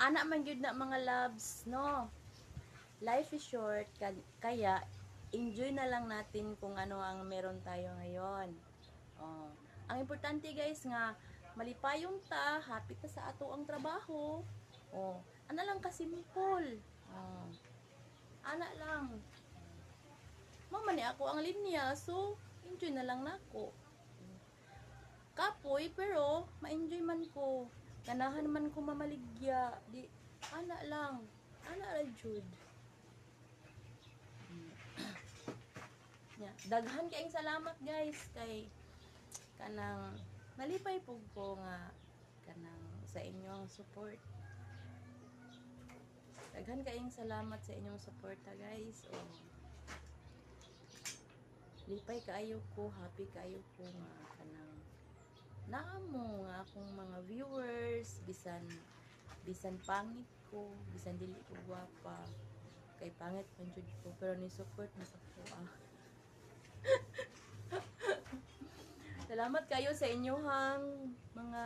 Ana man gyud na mga loves, no? Life is short, ka- kaya enjoy na lang natin kung ano ang meron tayo ngayon. Oh. Ang importante guys nga malipayong ta, happy ta sa ato ang trabaho. Oh, ana lang ka simple. Oh. Ana lang. Mama ni ako ang linya, so enjoy na lang nako. Kapoy pero ma-enjoy man ko. Kanahan man ko mamaligya. Di ana lang. Ana ra jud. Yeah. Daghan kaayong salamat guys kay kanang malipay pug ko nga kanang sa inyong support. Daghan kaayong salamat sa inyong suporta guys. O lipay kaayo ko, happy kaayo ko nga kanang naamo nga akong mga viewers bisan bisan pangit ko, bisan dili ko gwapa kay pangit man jud ko pero ni support na sa ko ah. Salamat kayo sa inyong mga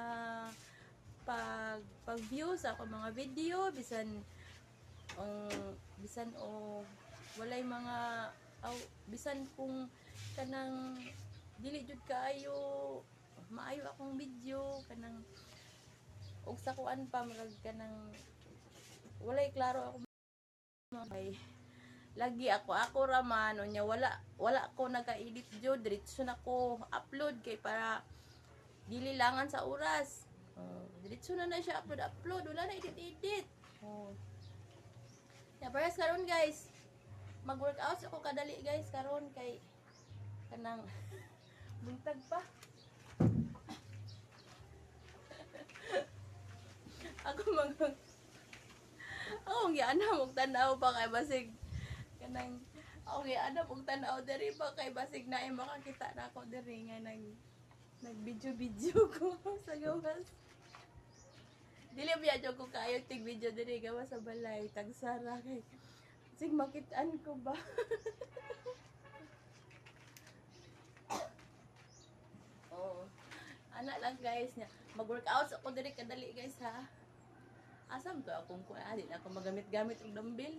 pag pag-view sa ako mga video bisan ang bisan o walay mga aw bisan kung kanang dili jud kaayo maayo akong video kanang og sa kuan pa marag kanang walay klaro ako. May lagi ako ako raman unya wala wala ko naka-edit jud diretso na ko upload kay para dili langan sa oras. Oh, diretso na na siya upload upload wala na edit edit. Oh. Ya karon guys. Mag-workout ako kadali guys karon kay kanang buntag pa ako mag ako ang giana mong tanaw pa kay basig kanang ako giana mong tanaw diri pa kay basig na makakita na ako diri nga nag nag video video ko sa gawas dili biya jud ko kayo tig video diri gawas sa balay tagsara kay sig makitaan ko ba Oh. Ana lang guys niya. Mag-workout ako diri kadali guys ha. Asam to akong kuan adi na ako magamit-gamit og dumbbell.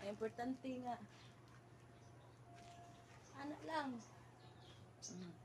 Ang importante nga. Ana lang. Mm.